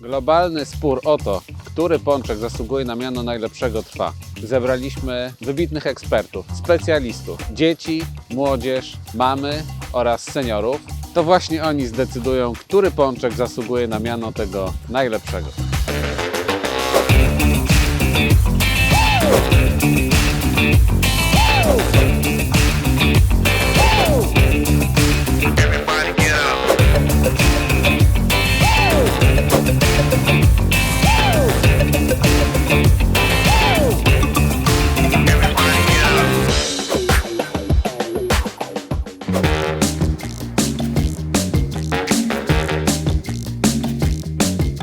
Globalny spór o to, który pączek zasługuje na miano najlepszego trwa. Zebraliśmy wybitnych ekspertów, specjalistów, dzieci, młodzież, mamy oraz seniorów. To właśnie oni zdecydują, który pączek zasługuje na miano tego najlepszego.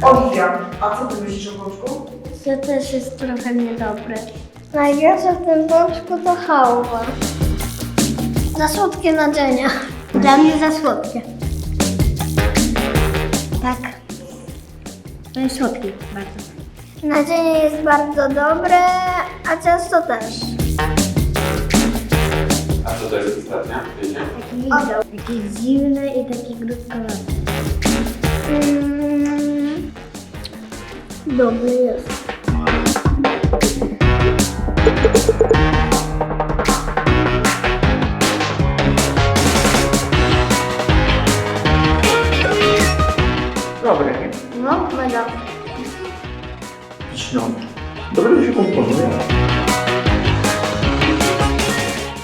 Oliwia, a co ty myślisz o pączku? To też jest trochę niedobre. Najgorsze w tym pączku to chałwa. Za słodkie nadzienia. Dla mnie za słodkie. Tak. To jest słodki bardzo. Nadzienie jest bardzo dobre, a ciasto też. A co to jest ostatnia? Wiecie? Taki, taki dziwny i taki grudkowaty. Mm, dobry jest. Dobre, nie? No, mega. Śniąc. Dobrze się komponuje.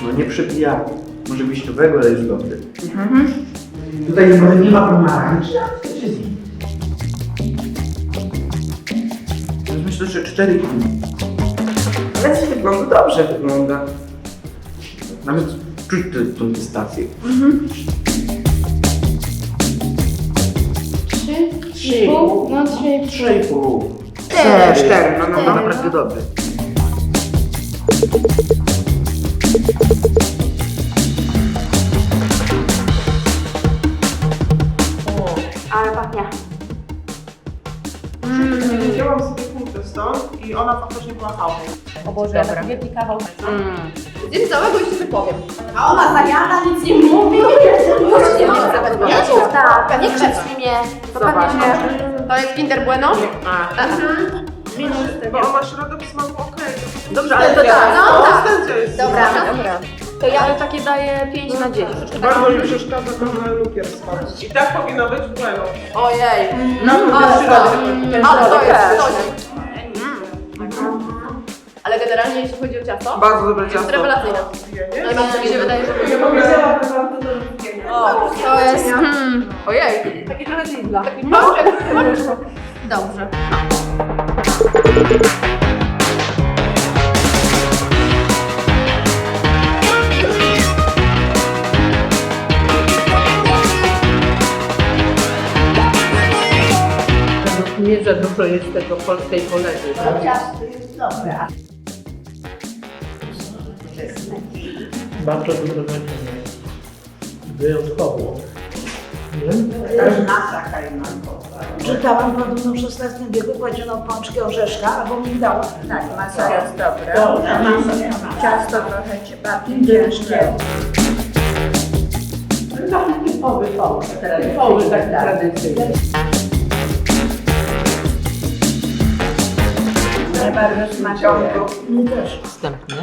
No nie przepija. Może wiśniowego, ale jest dobry. Tutaj może nie ma pomarańczy, a co się z myślę, że 4,5. Ale z wyglądu dobrze wygląda. Nawet czuć tę- tą dystację. Trzy, pół, no trzy. 3,5. Cztery, cztery, no, no, To no. naprawdę dobry. Ale pachnie. Wzięłam sobie stąd i ona faktycznie była chałką. O Boże, ja taki wielki kawał. Zjem całego i się wypowiem. A ona zajada, nic nie mówi. Już nie mogę zabrać Ja cię Tak, nie krzycz mnie. Zobacz. To jest Kinder Bueno? Mhm. Bo on ma środek smaku okej. Dobrze, ale to tak, no tak. Konsystencja jest Dobra, dobra. To ja takie daję 5 na 10. Bardzo mi przeszkadza ten lukier smak. I tak powinno być bueno. Ojej. No, Ale to, ale to jest coś. Ale generalnie jeśli chodzi o ciasto, Bardzo dobre jest ciasto. rewelacyjne. Najbardziej mi się wydaje, że Nie powiedziałam, że do lubienia. to jest... Hmm. Ojej. Taki trochę dla. Taki pączek. Dobrze. Nie za dużo jest tego polskiej polewy. Bardzo dużo nadziei. Wyjątkowo. Czytałam podobno w XVI wieku kładziono pączki orzeszka albo migdała. Tak, masa jest dobra. Ciasto trochę bardziej ciężkie. Taki typowy połóż, typowy taki tradycyjny. Nie bardzo smakuje. Mi też. Wstępnie.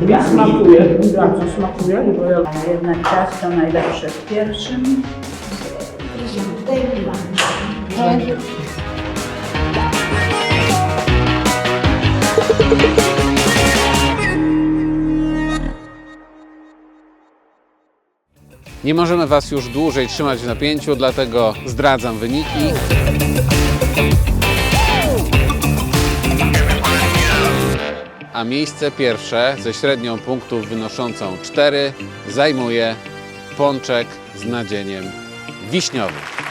Mi smakuje, mi bardzo smakuje, bo ja A jednak ciasto najlepsze w pierwszym. Nie możemy Was już dłużej trzymać w napięciu, dlatego zdradzam wyniki. A miejsce pierwsze ze średnią punktów wynoszącą 4 zajmuje pączek z nadzieniem wiśniowym.